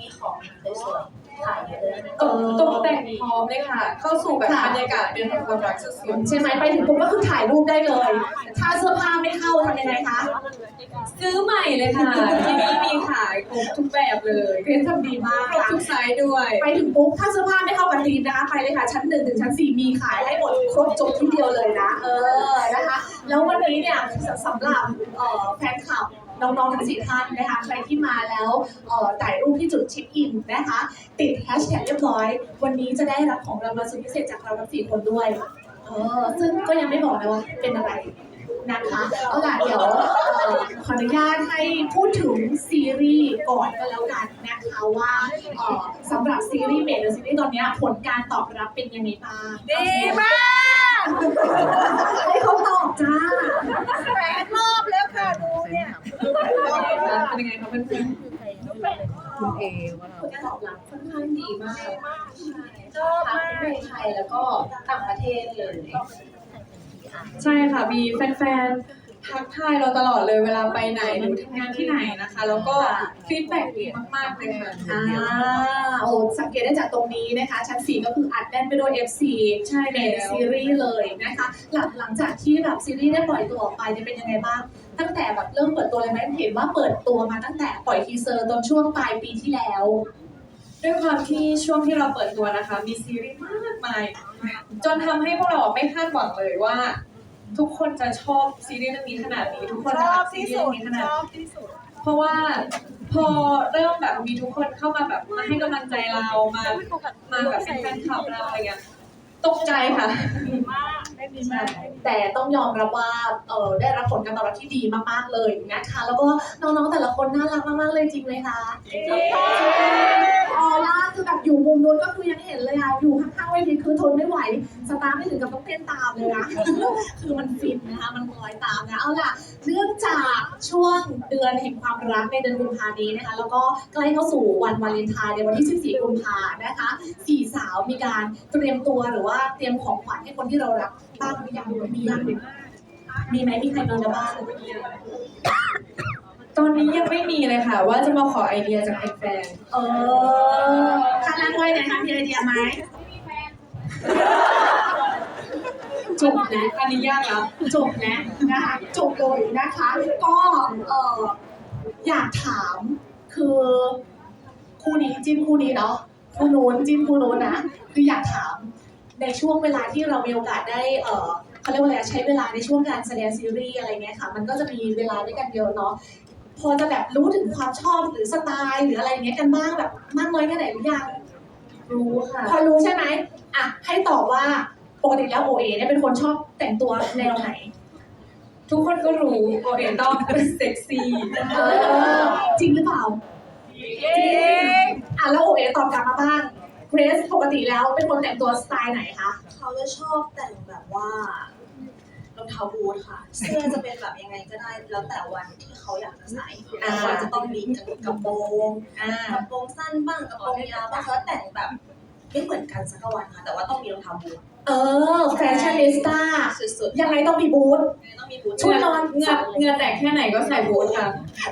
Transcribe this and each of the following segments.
มีของสวยๆขายเยอะเลยตกตกแต่งพร้อมเลยค่ะ เข้าสู่แบบบรรยากาศเดือนแห่งความรักสุดใช่ไหมไปถึงปุ๊บก็คือถ่ายรูปได้เลย ถ้าเสื้อผ้าไม่เข้าทำยังไงคะๆซื้อใหม่เลยค่ะ ที่นี่มีขายครบทุกแบบเลยเกรซทำดีมากครบค่ะ ทุกไซส์ด้วย ไปถึงปุ๊บถ้าเสื้อผ้าไม่เข้ากับธีมนะคะไปเลยค่ะ ชั้นหนึ่งถึงชั้นสี่มีขายให้หมดครบจบที่เดียวเลยนะ เออนะคะ แล้ววันนี้เนี่ยสำหรับเอ่อแฟนคลับ น้องๆทั้งสี่ท่านนะคะใครที่มาแล้วเอ่อถ่ายรูปที่จุดเช็คอินนะคะ ติดแฮชแท็กเรียบร้อย วันนี้จะได้รับของรางวัลสุดพิเศษจากเราทั้งสี่คนด้วยเออซึ่งก็ยังไม่บอกนะว่าเป็นอะไรนะคะเอาล่ะเดี๋ยวเอ่อขออนุญาตให้พูดถึงซีรีส์ก่อนก็แล้วกันนะคะว่าเอ่อสำหรับซีรีส์เมดหรือซีรีส์ตอนเนี้ยผลการตอบรับเป็นยังไงบ้างดีมากให้เขาตอบจ้าแปดรอบแล้วค่ะดูเนี่ย เป็นยังไงคะเพื่อนคุณเอว่าผลการตอบรับค่อนข้างดีมากชอบทั้งมากในไทยแล้วก็ต่างประเทศเลยๆใช่ค่ะ มีแฟนๆ ทักทายเราตลอดเลยเวลาไปไหนหรือทำงานที่ไหนนะคะ แล้วก็ฟีดแบ็กดีมากๆเลยค่ะอ่าโอ้สังเกตได้จากตรงนี้นะคะ ชั้นสี่ก็คืออัดแน่นไปด้วย FC ใช่เมแล้นวซีรีส์เลยนะคะ หลังหลังจากที่แบบซีรีส์ได้ปล่อยตัวออกไปเนี่ยเป็นยังไงบ้าง ตั้งแต่แบบเริ่มเปิดตัวเลยไหมเห็นว่าเปิดตัวมาตั้งแต่ปล่อยทีเซอร์ตอนช่วงปลายปีที่แล้วด้วยความที่ช่วงที่เราเปิดตัวนะคะ มีซีรีส์มากมาย จนทำให้พวกเราไม่คาดหวังเลยว่า ทุกคนจะชอบซีรีส์เรื่องนี้ขนาดนี้ ทุกคนชจะอรับกซีที่รีส์สุเรื่อดงนี้ขนาดชอบนี้ที่สุด เพราะว่าพอเริ่มแบบมีทุกคนเข้ามาแบบมาให้กำลังใจเรามามาแบบเป็นแฟนคลับเราอะไรเงี้ยตกใจค่ะ ดีมากได้ดีมาก แต่ต้องยอมรับว่าเออได้รับผลการตอบรับที่ดีมากๆเลยนะคะ แล้วก็น้องๆแต่ละคนน่ารักมากๆเลยจริงไหมคะออร่าคือแบบอยู่มุมนู้นก็คือยังเห็นเลยอะอยู่ข้างๆเวทีคือทนไม่ไหว สตาร์ไม่ถึงกับต้องเต้นตามเลยนะคือมันฟินนะคะ มันคล้อยตามนะเอาล่ะเนื่องจากช่วงเดือนแห่งความรักในเดือนกุมภานี้นะคะ แล้วก็ใกล้เข้าสู่วันวาเลนไทน์ในวันที่ 14 กุมภานะคะสี่สาวมีการเตรียมตัวหรือว่าเตรียมของขวัญให้คนที่เรารัก บ้างหรือยังมียังมีไหมมีใครมีแล้วบ้างตอนนี้ยังไม่มีเลยค่ะ ว่าจะมาขอไอเดียจากแฟนเออข้างล่างไว้ไหนคะมีไอเดียไหมจบนะๆอันนี้ยากแล้วจบนะนะคะจบเลยนะคะก็เอออยากถามคือคู่นี้จิ้มคู่นี้เนาะคู่นู้นจิ้มคู่นู้นนะคืออยากถาม ในช่วงเวลาที่เรามีโอกาสได้เออเขาเรียกว่าอะไรใช้เวลาในช่วงการแสดงซีรีส์อะไรเงี้ยค่ะ มันก็จะมีเวลาด้วยกันเยอะเนาะพอจะแบบรู้ถึงความชอบหรือสไตล์หรืออะไรเงี้ยกันบ้างแบบมากน้อยแค่ไหนหรือยังรู้ค่ะ พอรู้ใช่ไหมอะให้ตอบว่าปกติแล้วโอเอเนี่ยเป็นคนชอบแต่งตัวแนวไหน ทุกคนก็รู้โอเอต้องเป็นเซ็กซี่เออจริงหรือเปล่าจริงอะแล้วโอเอตอบกลับมาบ้าง เกรซปกติแล้วเป็นคนแต่งตัวสไตล์ไหนคะ เขาจะชอบแต่งแบบว่ารองเท้าบูทค่ะ เสื้อจะเป็นแบบยังไงก็ได้ แล้วแต่วันที่เขาอยากจะใส่บางวันจะต้องมีกระโปรงอ่า กระโปรงสั้นบ้างกระโปรงยาวบ้างเขาแต่งแบบไม่เหมือนกันสักวันค่ะ แต่ว่าต้องมีรองเท้าบูทเออ แฟชั่นนิสต้า สุดยังไงต้องมีบูทๆต้องมีบูทชุดนอนเงือเงือแตกแค่ไหนก็ใส่บูทค่ะ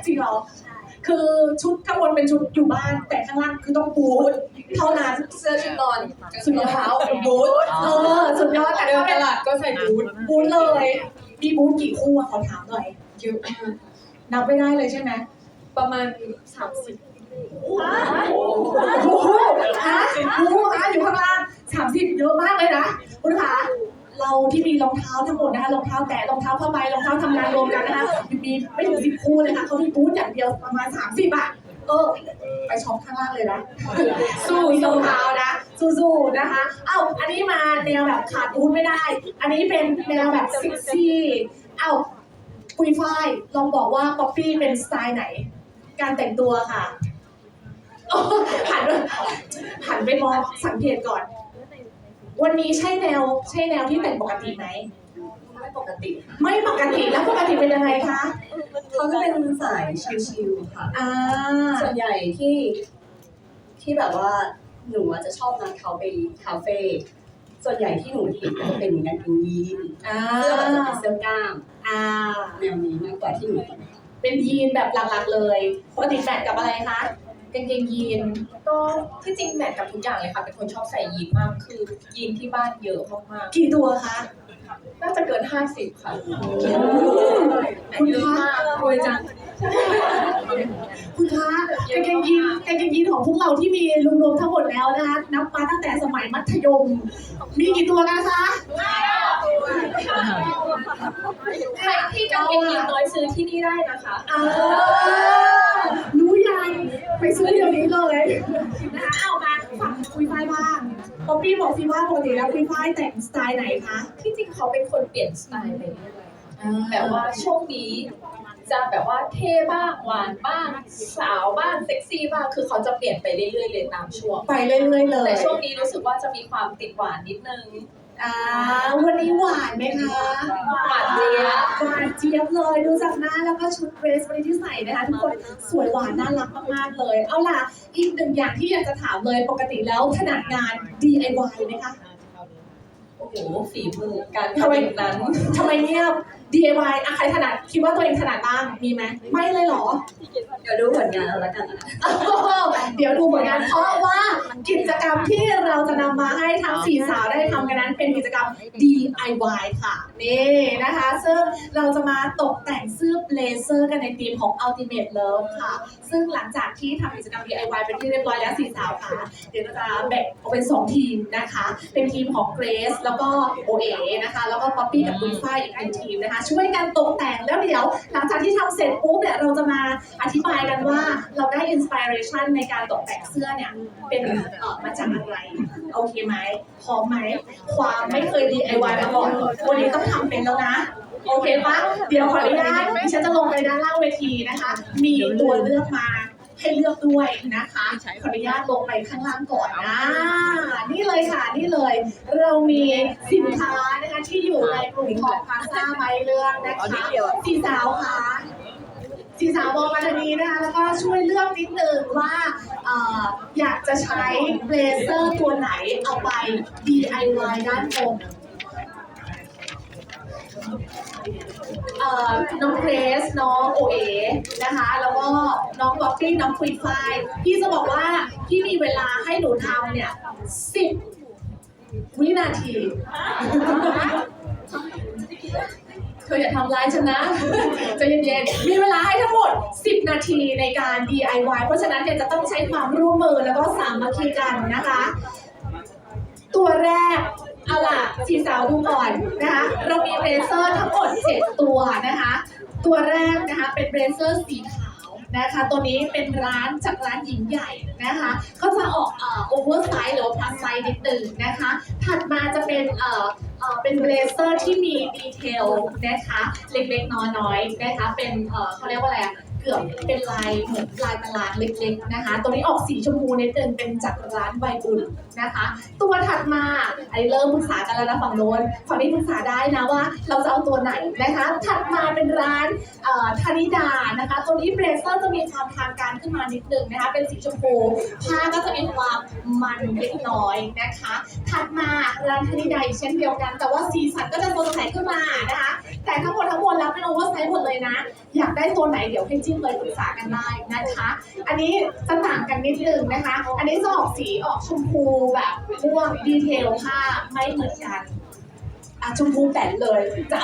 จริงเหรอใช่ คือชุดข้างบนเป็นชุดอยู่บ้าน แต่ข้างล่างคือต้องบูทเท่านั้นเสื้อชุดนอนสุดรองเท้าบูทเออสุดยอดแต่เดินก็ตเป็นลาดก็ใส่บูทบูทเลยมีบูทกี่คู่อะขอถามหน่อยเยอะมากนับไม่ได้เลยใช่ไหมประมาณสามสิบโอ้โหฮะโอ้โหฮะอยู่ข้างล่างสามสิบเยอะมากเลยนะคุณคะ เราที่มีรองเท้าทั้งหมดนะคะรองเท้าแตะรองเท้าผ้าใบรองเท้าทำงานรวมกันนะคะมีไม่ถึงสิบคู่เลยค่ะเขามีบูธอย่างเดียวประมาณสามสิบอะเออไปช็อปข้างล่างเลยนะสู้รองเท้านะสู้ๆนะคะ เอ้าอันนี้มาแนวแบบขาดบูธไม่ได้ อันนี้เป็นแนวแบบเซ็กซี่เอ้าคุยฝ้ายลองบอกว่าป๊อปปี้เป็นสไตล์ไหน การแต่งตัวค่ะหันหันไปมองสังเกตก่อน วันนี้ใช่แนวใช่แนวที่แต่งปกติไหม ไม่ปกติค่ะไม่ปกติแล้วปกติเป็นยังไงคะเขาจะเป็นสายชิลๆค่ะ อ่าส่วนใหญ่ที่ที่แบบว่าหนูอะจะชอบนัดเขาไปคาเฟ่ส่วนใหญ่ที่หนูเห็นก็จะเป็นกางเกงยีนอ่าเสื้อแบบจะเป็นเสื้อกล้ามอ่า แนวนี้มากกว่าที่หนูเห็นเป็นยีนแบบหลักๆเลยปกติแมทกับอะไรคะ กกางเกงยีนก็ที่จริงแมทกับทุกอย่างเลยค่ะ เป็นคนชอบใส่ยีนมาก คือยีนที่บ้านเยอะมากกี่ตัวคะ ๆ น่าจะเกิน 50 ค่ะคุณคะรวยจังคุณคะกางเกงยีนกางเกงยีนของพวกเราที่มีรวมๆทั้งหมดแล้วนะคะนับมาตั้งแต่สมัยมัธยม มีกี่ตัวกันคะใครที่กางเกงยีนน้อยซื้อที่นี่ได้นะคะอ่ารู้ยังไปซื้อเดี๋ยวนี้เลยนะคะเอามาฝั่งคุยฝ้ายบ้างป๊อปปี้บอกสิว่าปกติแล้วคุยฝ้ายแต่งสไตล์ไหนคะที่จริงเขาเป็นคนเปลี่ยนสไตล์ไปเรื่อยๆแบบว่าช่วงนี้ จะแบบว่าเท่บ้างหวานบ้างสาวบ้างเซ็กซี่บ้างคือเขาจะเปลี่ยนไปเรื่อยๆเลยตามช่วงไปเรื่อยๆเลยแต่ช่วงนี้รู้สึกว่าจะมีความติดหวานนิดนึงอ่าวันนี้หวานไหมคะ หวานเจี๊ยบหวานเจี๊ยบเลยดูจากหน้าแล้วก็ชุดเดรสวันนี้ที่ใส่นะคะทุกคนสวยหวานน่ารักมากๆเลย เอาล่ะอีกหนึ่งอย่างที่อยากจะถามเลยปกติแล้วถนัดงาน DIY ไหมคะโอ้โหฝีมือการทำแบบนั้นทำไมเงียบ DIY อะใครถนัดคิดว่าตัวเองถนัดบ้างมีไหมไม่เลยเหรอ เดี๋ยวดูผลงานเอาละกันนะคะเดี๋ยวดูเหมือนกันเพราะว่ากิจกรรมที่เราจะนำมาให้ทั้งสี่สาวได้ทำกันนั้น เป็นกิจกรรม DIY ค่ะนี่นะคะ ซึ่งเราจะมาตกแต่งเสื้อเบลเซอร์กันในทีมของ Ultimate Love ค่ะ ซึ่งหลังจากที่ทำกิจกรรม DIY เป็นที่เรียบร้อยแล้วสี่สาวค่ะ เดี๋ยวเราจะแบ่งออกเป็นสองทีมนะคะ เป็นทีมของ Grace แล้วก็โอเอนะคะ แล้วก็ป๊อปปี้กับคุณฝ้ายอีกหนึ่งทีมนะคะช่วยกันตกแต่งแล้วเดี๋ยว หลังจากที่ทำเสร็จปุ๊บเนี่ยเราจะมาอธิบายกันว่าเราได้อินสปิเรชันในการตกแต่งเสื้อเนี่ยเป็นเอ่อมาจากอะไร โอเคไหมพร้อมไหม ความไม่เคย DIY มาก่อนวันนี้ต้องทำเป็นแล้วนะโอเคปะเดี๋ยวขออนุญาตดิฉันจะลงไปด้านล่างเวทีนะคะ มีตัวเลือกมา ให้เลือกด้วยนะคะขออนุญาตลงไปข้างล่างก่อนนะนี่เลยค่ะนี่เลย เรามีสินค้านะคะที่อยู่ในกลุ่มของพาซ่าไบเรื่องนะคะสีสาวค่ะสีสาวมองมาทางนี้นะคะแล้วก็ช่วยเลือกนิดนึงว่าเอ่ออยากจะใช้เบลเซอร์ตัวไหนเอาไป DIY ด้านบน เอ่อน้องเกรซน้องโอเอนะคะ แล้วก็น้องบ็อกกี้น้องคุยไฟพี่จะบอกว่าพี่มีเวลาให้หนูทำเนี่ยสิบวินาที เธออย่าทำร้ายฉันนะใจะเย็นๆ มีเวลาให้ทั้งหมด 10 นาทีในการ DIY เพราะฉะนั้นเนี่ยจะต้องใช้ความร่วมมือแล้วก็สามัคคีกันนะคะ ตัวแรก เอาล่ะสีสาวดูก่อนนะคะ เรามีเบรเซอร์ทั้งหมด7ตัวนะคะ ตัวแรกนะคะเป็นเบรเซอร์สีขาวนะคะ ตัวนี้เป็นร้านจากร้านหญิงใหญ่นะคะก็จะออกเอ่อโอเวอร์ไซส์หรือพลัสไซส์นิดหนึ่งนะคะ ถัดมาจะเป็นเอ่อเป็นเบรเซอร์ที่มีดีเทลนะคะ เล็กๆน้อยๆนะคะ เป็นเอ่อเขาเรียกว่าอะไร กือบเป็นลายเหมือนลายตารางเล็กๆนะคะ ตัวนี้ออกสีชมพูนิดนึงเป็นจากร้านใบบุญนะคะ ตัวถัดมาอันนี้เริ่มปรึกษากันแล้วนะฝั่งโน้นฝั่งนี้ปรึกษาได้นะว่า เราจะเอาตัวไหนนะคะ ถัดมาเป็นร้านเอ่อธนิดานะคะ ตัวนี้เบรเซอร์จะมีความทางการขึ้นมานิดนึงนะคะ เป็นสีชมพูผ้าก็จะมีความมันเล็กน้อยนะคะ ถัดมาร้านธนิดาอีกเช่นเดียวกัน แต่ว่าสีสันก็จะสดใสขึ้นมานะคะ หมดเลยนะ อยากได้ตัวไหนเดี๋ยวให้จิ้มเลยปรึกษากันได้นะคะ อันนี้จะต่างกันนิดนึงนะคะ อันนี้จะออกสีออกชมพูแบบม่วงดีเทลผ้าไม่เหมือนกันอะชมพูแปดเลยจะ